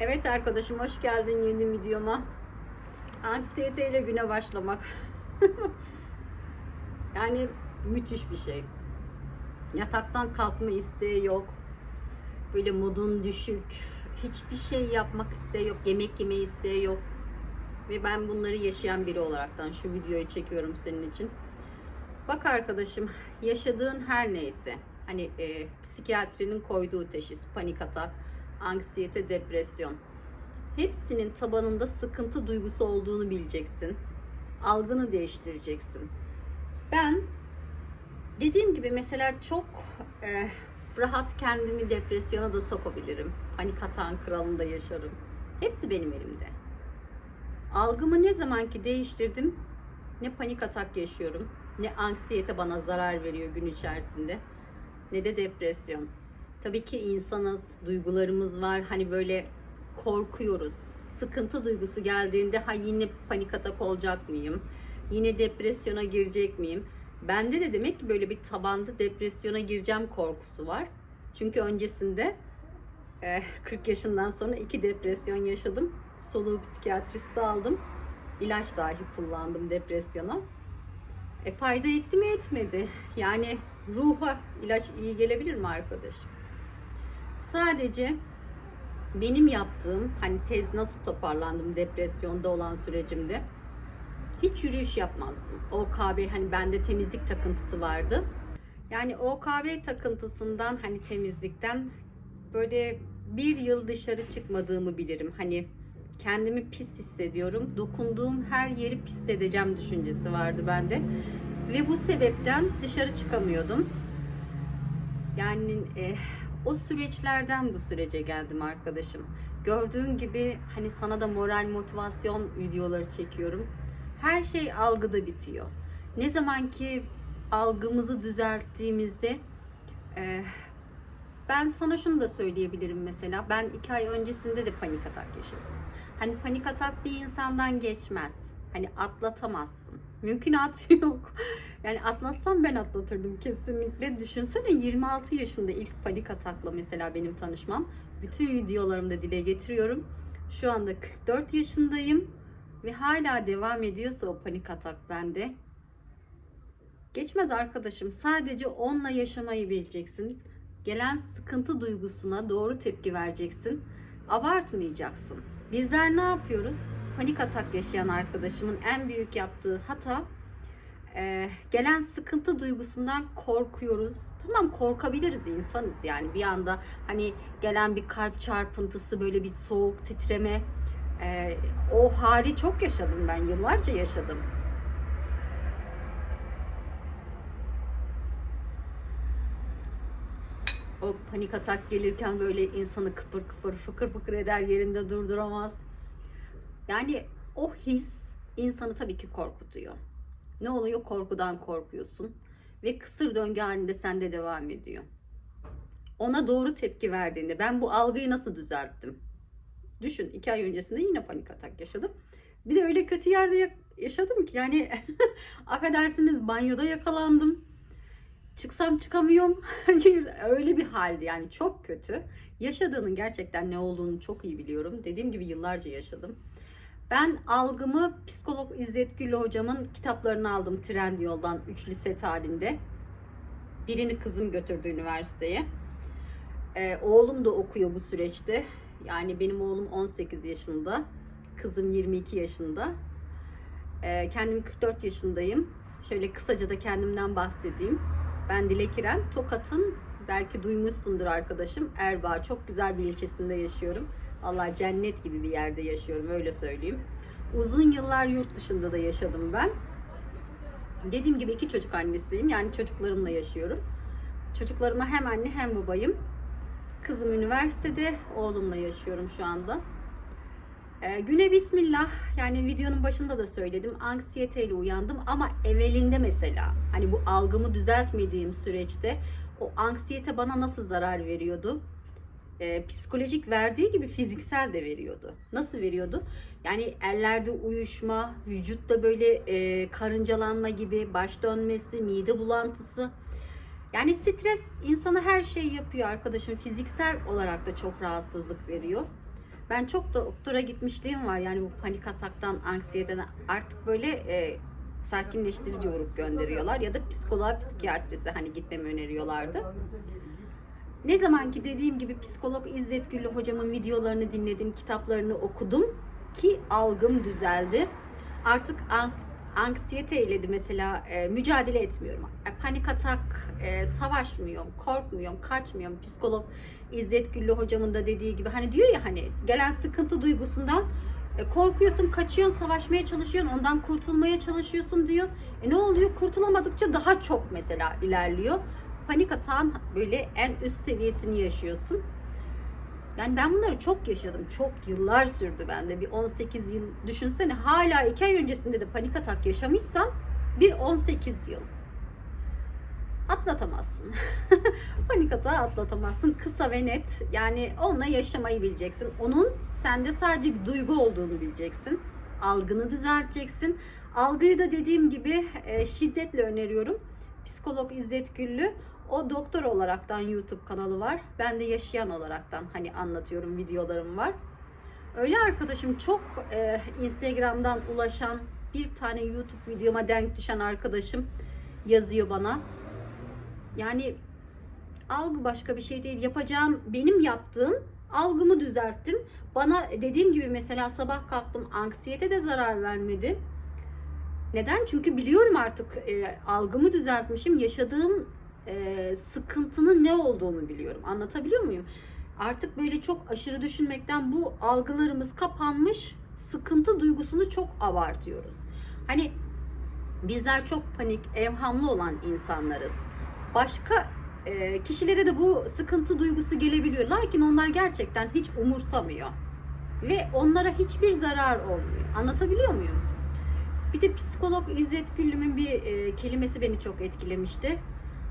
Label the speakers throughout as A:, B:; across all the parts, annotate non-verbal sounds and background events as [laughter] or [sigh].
A: Evet arkadaşım hoş geldin yeni videoma. Anksiyeteyle güne başlamak. [laughs] yani müthiş bir şey. Yataktan kalkma isteği yok. Böyle modun düşük. Hiçbir şey yapmak isteği yok. Yemek yeme isteği yok. Ve ben bunları yaşayan biri olaraktan şu videoyu çekiyorum senin için. Bak arkadaşım yaşadığın her neyse hani e, psikiyatrinin koyduğu teşhis panik atak, anksiyete, depresyon hepsinin tabanında sıkıntı duygusu olduğunu bileceksin. Algını değiştireceksin. Ben dediğim gibi mesela çok e, rahat kendimi depresyona da sokabilirim. Panik atağın kralında yaşarım. Hepsi benim elimde. Algımı ne zamanki değiştirdim ne panik atak yaşıyorum ne anksiyete bana zarar veriyor gün içerisinde ne de depresyon. Tabii ki insanız, duygularımız var. Hani böyle korkuyoruz. Sıkıntı duygusu geldiğinde ha yine panik atak olacak mıyım? Yine depresyona girecek miyim? Bende de demek ki böyle bir tabanda depresyona gireceğim korkusu var. Çünkü öncesinde eh, 40 yaşından sonra iki depresyon yaşadım. Soluğu psikiyatristi aldım. İlaç dahi kullandım depresyona. E fayda etti mi etmedi. Yani ruha ilaç iyi gelebilir mi arkadaşım? Sadece benim yaptığım hani tez nasıl toparlandım depresyonda olan sürecimde hiç yürüyüş yapmazdım. OKB hani bende temizlik takıntısı vardı. Yani OKB takıntısından hani temizlikten böyle bir yıl dışarı çıkmadığımı bilirim. Hani kendimi pis hissediyorum. Dokunduğum her yeri pisledeceğim düşüncesi vardı bende. Ve bu sebepten dışarı çıkamıyordum. Yani e, o süreçlerden bu sürece geldim arkadaşım. Gördüğün gibi hani sana da moral motivasyon videoları çekiyorum. Her şey algıda bitiyor. Ne zaman ki algımızı düzelttiğimizde e, ben sana şunu da söyleyebilirim mesela. Ben iki ay öncesinde de panik atak yaşadım. Hani panik atak bir insandan geçmez. Hani atlatamazsın. Mümkünatı [laughs] yok. Yani atlatsam ben atlatırdım kesinlikle. Düşünsene 26 yaşında ilk panik atakla mesela benim tanışmam. Bütün videolarımda dile getiriyorum. Şu anda 44 yaşındayım ve hala devam ediyorsa o panik atak bende. Geçmez arkadaşım. Sadece onunla yaşamayı bileceksin. Gelen sıkıntı duygusuna doğru tepki vereceksin. Abartmayacaksın. Bizler ne yapıyoruz? Panik atak yaşayan arkadaşımın en büyük yaptığı hata e, gelen sıkıntı duygusundan korkuyoruz. Tamam korkabiliriz insanız yani bir anda hani gelen bir kalp çarpıntısı böyle bir soğuk titreme e, o hali çok yaşadım ben yıllarca yaşadım. O panik atak gelirken böyle insanı kıpır kıpır fıkır fıkır eder yerinde durduramaz. Yani o his insanı tabii ki korkutuyor. Ne oluyor? Korkudan korkuyorsun. Ve kısır döngü halinde sende devam ediyor. Ona doğru tepki verdiğinde ben bu algıyı nasıl düzelttim? Düşün iki ay öncesinde yine panik atak yaşadım. Bir de öyle kötü yerde yaşadım ki yani [laughs] affedersiniz banyoda yakalandım. Çıksam çıkamıyorum. [laughs] öyle bir haldi yani çok kötü. Yaşadığının gerçekten ne olduğunu çok iyi biliyorum. Dediğim gibi yıllarca yaşadım. Ben algımı psikolog İzzet Güllü hocamın kitaplarını aldım Trendyol'dan üçlü set halinde. Birini kızım götürdü üniversiteye. Ee, oğlum da okuyor bu süreçte. Yani benim oğlum 18 yaşında. Kızım 22 yaşında. Ee, kendim 44 yaşındayım. Şöyle kısaca da kendimden bahsedeyim. Ben Dilek İren. Tokat'ın belki duymuşsundur arkadaşım. Erbaa çok güzel bir ilçesinde yaşıyorum. Allah cennet gibi bir yerde yaşıyorum öyle söyleyeyim. Uzun yıllar yurt dışında da yaşadım ben. Dediğim gibi iki çocuk annesiyim. Yani çocuklarımla yaşıyorum. Çocuklarıma hem anne hem babayım. Kızım üniversitede, oğlumla yaşıyorum şu anda. Ee, güne bismillah. Yani videonun başında da söyledim. Anksiyeteyle uyandım ama evvelinde mesela hani bu algımı düzeltmediğim süreçte o anksiyete bana nasıl zarar veriyordu? E, psikolojik verdiği gibi fiziksel de veriyordu. Nasıl veriyordu? Yani ellerde uyuşma, vücutta böyle e, karıncalanma gibi, baş dönmesi, mide bulantısı. Yani stres insana her şeyi yapıyor arkadaşım. Fiziksel olarak da çok rahatsızlık veriyor. Ben çok doktora gitmişliğim var yani bu panik ataktan, anksiyeteden artık böyle e, sakinleştirici vurup gönderiyorlar ya da psikoloğa, psikiyatrise hani gitmemi öneriyorlardı. Ne zaman ki dediğim gibi psikolog İzzet Güllü hocamın videolarını dinledim, kitaplarını okudum ki algım düzeldi. Artık ans anksiyeteyle de mesela e, mücadele etmiyorum. E, panik atak, e, savaşmıyorum, korkmuyorum, kaçmıyorum. Psikolog İzzet Güllü hocamın da dediği gibi hani diyor ya hani gelen sıkıntı duygusundan e, korkuyorsun, kaçıyorsun, savaşmaya çalışıyorsun, ondan kurtulmaya çalışıyorsun diyor. E ne oluyor? Kurtulamadıkça daha çok mesela ilerliyor. Panik atağın böyle en üst seviyesini yaşıyorsun. Yani ben bunları çok yaşadım. Çok yıllar sürdü bende. Bir 18 yıl düşünsene. Hala iki ay öncesinde de panik atak yaşamışsam bir 18 yıl. Atlatamazsın. [laughs] panik atağı atlatamazsın. Kısa ve net. Yani onunla yaşamayı bileceksin. Onun sende sadece bir duygu olduğunu bileceksin. Algını düzelteceksin. Algıyı da dediğim gibi e, şiddetle öneriyorum. Psikolog İzzet Güllü o doktor olaraktan YouTube kanalı var. Ben de yaşayan olaraktan hani anlatıyorum videolarım var. Öyle arkadaşım çok e, Instagram'dan ulaşan bir tane YouTube videoma denk düşen arkadaşım yazıyor bana. Yani algı başka bir şey değil. Yapacağım benim yaptığım algımı düzelttim. Bana dediğim gibi mesela sabah kalktım anksiyete de zarar vermedi. Neden? Çünkü biliyorum artık e, algımı düzeltmişim. Yaşadığım e, sıkıntının ne olduğunu biliyorum. Anlatabiliyor muyum? Artık böyle çok aşırı düşünmekten bu algılarımız kapanmış. Sıkıntı duygusunu çok abartıyoruz. Hani bizler çok panik, evhamlı olan insanlarız. Başka e, kişilere de bu sıkıntı duygusu gelebiliyor. Lakin onlar gerçekten hiç umursamıyor. Ve onlara hiçbir zarar olmuyor. Anlatabiliyor muyum? Bir de psikolog İzzet Güllüm'ün bir e, kelimesi beni çok etkilemişti.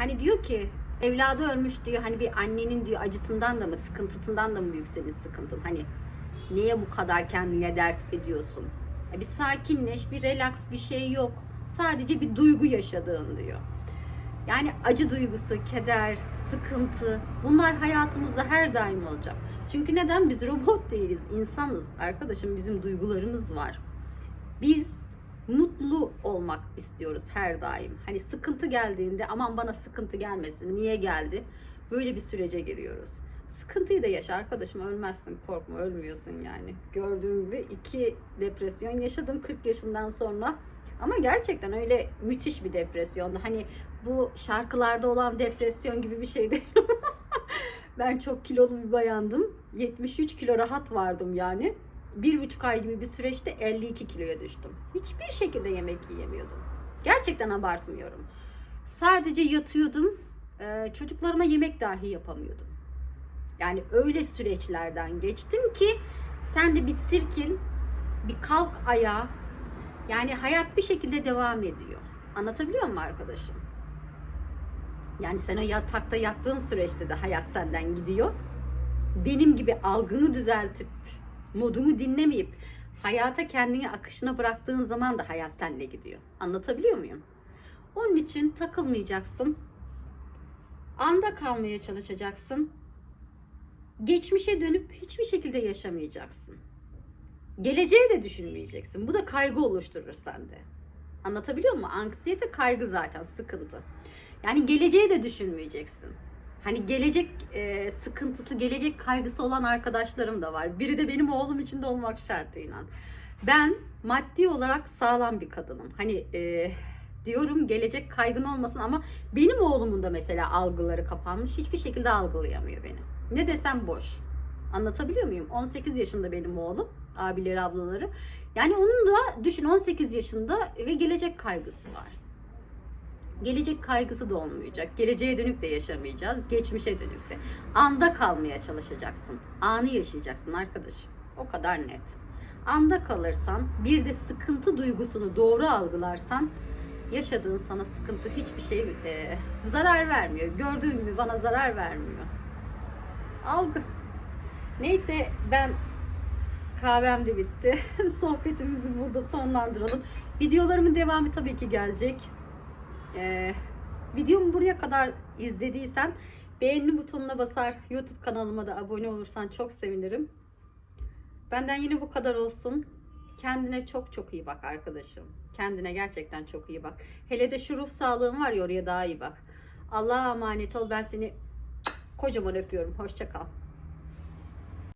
A: Hani diyor ki evladı ölmüş diyor hani bir annenin diyor acısından da mı sıkıntısından da mı büyük senin sıkıntın? Hani niye bu kadar kendine dert ediyorsun? Ya bir sakinleş, bir relax bir şey yok. Sadece bir duygu yaşadığın diyor. Yani acı duygusu, keder, sıkıntı bunlar hayatımızda her daim olacak. Çünkü neden? Biz robot değiliz, insanız. Arkadaşım bizim duygularımız var. Biz mutlu olmak istiyoruz her daim. Hani sıkıntı geldiğinde aman bana sıkıntı gelmesin. Niye geldi? Böyle bir sürece giriyoruz. Sıkıntıyı da yaşa arkadaşım ölmezsin korkma ölmüyorsun yani. Gördüğün gibi iki depresyon yaşadım 40 yaşından sonra. Ama gerçekten öyle müthiş bir depresyondu. Hani bu şarkılarda olan depresyon gibi bir şey değil. [laughs] ben çok kilolu bir bayandım. 73 kilo rahat vardım yani bir buçuk ay gibi bir süreçte 52 kiloya düştüm. Hiçbir şekilde yemek yiyemiyordum. Gerçekten abartmıyorum. Sadece yatıyordum. Ee, çocuklarıma yemek dahi yapamıyordum. Yani öyle süreçlerden geçtim ki sen de bir sirkin, bir kalk ayağa. Yani hayat bir şekilde devam ediyor. Anlatabiliyor muyum arkadaşım? Yani sen o yatakta yattığın süreçte de hayat senden gidiyor. Benim gibi algını düzeltip modunu dinlemeyip hayata kendini akışına bıraktığın zaman da hayat seninle gidiyor. Anlatabiliyor muyum? Onun için takılmayacaksın. Anda kalmaya çalışacaksın. Geçmişe dönüp hiçbir şekilde yaşamayacaksın. Geleceği de düşünmeyeceksin. Bu da kaygı oluşturur sende. Anlatabiliyor muyum? Anksiyete kaygı zaten sıkıntı. Yani geleceği de düşünmeyeceksin. Hani gelecek e, sıkıntısı, gelecek kaygısı olan arkadaşlarım da var. Biri de benim oğlum için de olmak şartıyla. Ben maddi olarak sağlam bir kadınım. Hani e, diyorum gelecek kaygın olmasın ama benim oğlumun da mesela algıları kapanmış. Hiçbir şekilde algılayamıyor beni. Ne desem boş. Anlatabiliyor muyum? 18 yaşında benim oğlum. Abileri, ablaları. Yani onun da düşün 18 yaşında ve gelecek kaygısı var. Gelecek kaygısı da olmayacak. Geleceğe dönük de yaşamayacağız. Geçmişe dönük de. Anda kalmaya çalışacaksın. Anı yaşayacaksın arkadaşım. O kadar net. Anda kalırsan, bir de sıkıntı duygusunu doğru algılarsan yaşadığın sana sıkıntı hiçbir şey e, zarar vermiyor. Gördüğün gibi bana zarar vermiyor. Algı. Neyse ben kahvem de bitti. [laughs] Sohbetimizi burada sonlandıralım. Videolarımın devamı tabii ki gelecek. Ee, videomu buraya kadar izlediysen beğeni butonuna basar. YouTube kanalıma da abone olursan çok sevinirim. Benden yine bu kadar olsun. Kendine çok çok iyi bak arkadaşım. Kendine gerçekten çok iyi bak. Hele de şu ruh sağlığın var ya oraya daha iyi bak. Allah'a emanet ol. Ben seni kocaman öpüyorum. Hoşça kal.